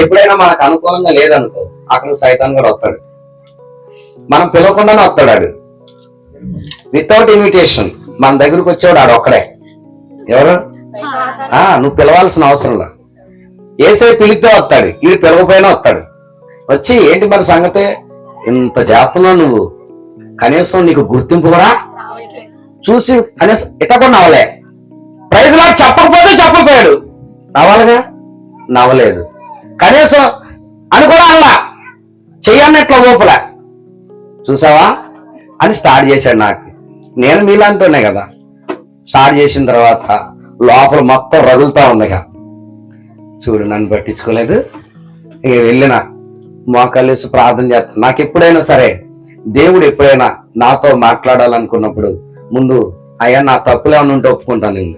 ఎప్పుడైనా మనకు అనుకూలంగా లేదనుకో అక్కడ సైతాన్ కూడా వస్తాడు. మనం పిలవకుండానే వస్తాడు ఆడు. వితౌట్ ఇన్విటేషన్ మన దగ్గరకు వచ్చేవాడు ఆడు ఒక్కడే. ఎవరు? ఆ నువ్వు పిలవాల్సిన అవసరం లేదు ఏసై పిలిస్తే వస్తాడు ఇది పిలవకపోయినా వస్తాడు. వచ్చి ఏంటి మరి సంగతి? ఇంత జాతలో నువ్వు కనీసం నీకు గుర్తింపు కూడా చూసి కనీసం ఇట కూడా నవ్వలే ప్రైజ్ లాగా చెప్పకపోతే చెప్పకపోయాడు. నవ్వాలిగా నవ్వలేదు. కనీసం అని కూడా అలా చెయ్యన్నట్ల ఊపల చూసావా? అని స్టార్ట్ చేశాడు నాకు. నేను మీలాంటోనే కదా. స్టార్ట్ చేసిన తర్వాత లోపల మొత్తం రగులుతా ఉందిగా. చూడు నన్ను పట్టించుకోలేదు. ఇక వెళ్ళిన. మోకాలేసి ప్రార్థన చేస్తాను నాకు ఎప్పుడైనా సరే దేవుడు ఎప్పుడైనా నాతో మాట్లాడాలనుకున్నప్పుడు ముందు అయ్యా నా తప్పులు ఏమైనా ఉంటే ఒప్పుకుంటాను. నేను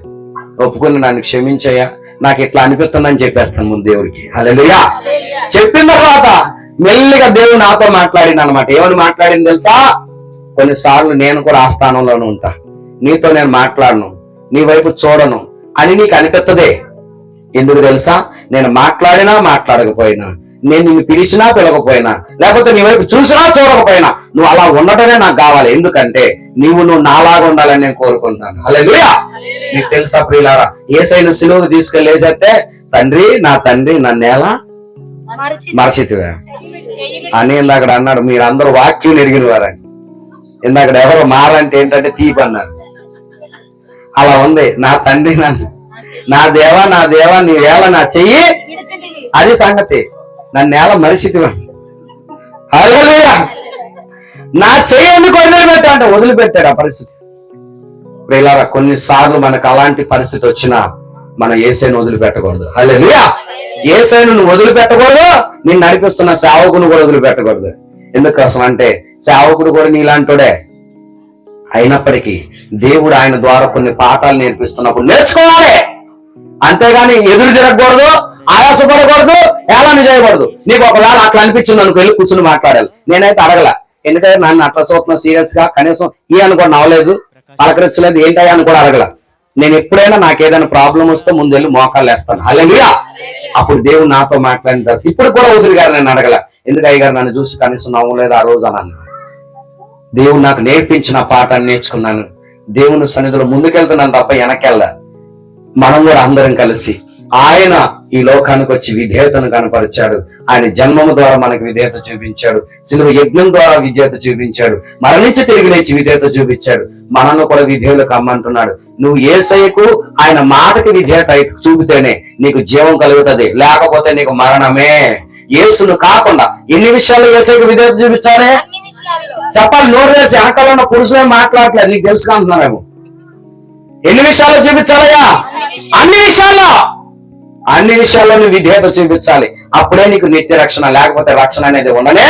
ఒప్పుకుని నన్ను క్షమించయ్యా. నాకు ఇట్లా అనిపిస్తుందని చెప్పేస్తాను ముందు దేవుడికి. హల్లెలూయా. చెప్పిన తర్వాత మెల్లిగా దేవుడు నాతో మాట్లాడింది అనమాట ఏమని మాట్లాడింది తెలుసా? కొన్నిసార్లు నేను కూడా ఆ స్థానంలోనే ఉంటా. నీతో నేను మాట్లాడను. నీ వైపు చూడను అని నీకు అనిపిస్తుంది ఎందుకు తెలుసా? నేను మాట్లాడినా మాట్లాడకపోయినా నేను నిన్ను పిలిచినా పిలకపోయినా లేకపోతే నీ వైపు చూసినా చూడకపోయినా నువ్వు అలా ఉండటమే నాకు కావాలి. ఎందుకంటే నీవు నువ్వు నాలాగా ఉండాలని నేను కోరుకుంటాను హల్లెలూయా నీకు తెలుసా ప్రియులారా ఏసైన సిలువకు తీసుకెళ్ళేసంటే తండ్రి నా తండ్రి నన్ను ఎలా మరచితివే. అని ఇందాక అన్నాడు మీరందరూ వాక్యం ఎరిగిన వారని ఇందాక ఎవరు మారంటే ఏంటంటే తీపి అన్నారు. అలా ఉంది. నా తండ్రి నా నా దేవా నా దేవా నీ వేళ నా చెయ్యి. అది సంగతి. నన్ను నేల మరిచితివా హల్లెలూయా. నా చెయ్యి వదిలిపెట్ట అంటే వదిలిపెట్టాడు ఆ పరిస్థితి. ప్రియులారా కొన్నిసార్లు మనకు అలాంటి పరిస్థితి వచ్చినా మన ఏసైను వదిలిపెట్టకూడదు. హల్లెలూయా. ఏసైను నువ్వు వదిలిపెట్టకూడదు నేను నడిపిస్తున్న సేవకుని కూడా వదిలిపెట్టకూడదు. ఎందుకోసం అంటే సేవకుడు కూడా నీలాంటోడే. అయినప్పటికీ దేవుడు ఆయన ద్వారా కొన్ని పాఠాలు నేర్పిస్తున్నప్పుడు నేర్చుకోవాలి. అంతేగాని ఎదురు తిరగకూడదు ఆయాసపడకూడదు ఏలాని చేయకూడదు నీకు ఒకవేళ అట్లా అనిపించింది అనుకో వెళ్ళి కూర్చుని మాట్లాడాలి. నేనైతే అడగల ఎందుకంటే నన్ను అట్లా చూస్తున్నా సీరియస్గా కనీసం ఈ అనుకోండి అవ్వలేదు నవ్వలేదు పలకరించలేదు ఏంటయ్యా అని కూడా అడగల. నేను ఎప్పుడైనా నాకు ఏదైనా ప్రాబ్లం వస్తే ముందు వెళ్ళి మోకాలు వేస్తాను హల్లెలూయా! అప్పుడు దేవుడు నాతో మాట్లాడిన తర్వాత ఇప్పుడు కూడా వదిలి గారు నేను అడగల ఎందుకు అయ్యగారు నన్ను చూసి కనీసం నవ్వలేదు ఆ రోజు? అన్నాను. దేవుడు నాకు నేర్పించిన పాఠాన్ని నేర్చుకున్నాను. దేవుని సన్నిధిలో ముందుకెళ్తున్నాను తప్ప వెనకెళ్ళ మనం కూడా అందరం కలిసి ఆయన ఈ లోకానికి వచ్చి విధేయతను కనపరిచాడు. ఆయన జన్మము ద్వారా మనకు విధేయత చూపించాడు. సిలువ యజ్ఞం ద్వారా విధేయత చూపించాడు. మరణించి తిరిగి లేచి విధేయత చూపించాడు. మనల్ని కూడా విధేయులు కమ్మంటున్నాడు నువ్వు ఏసయ్యకు ఆయన మాటకి విధేయత చూపితేనే నీకు జీవం కలుగుతుంది. లేకపోతే నీకు మరణమే. యేసును కాకుండా ఎన్ని విషయాల్లో ఏసైకి విధేయత చూపించాలి? చెప్పాలి నోరు తెరిచి వెనకాల ఉన్న పురుషులే మాట్లాడలేదు నీకు తెలుసు అంటున్నారేమో. ఎన్ని విషయాల్లో చూపించాలయ్యా? అన్ని విషయాల్లో. అన్ని విషయాల్లో నువ్వు విధేయత చూపించాలి. అప్పుడే నీకు నిత్య రక్షణ లేకపోతే రక్షణ అనేది ఉండనే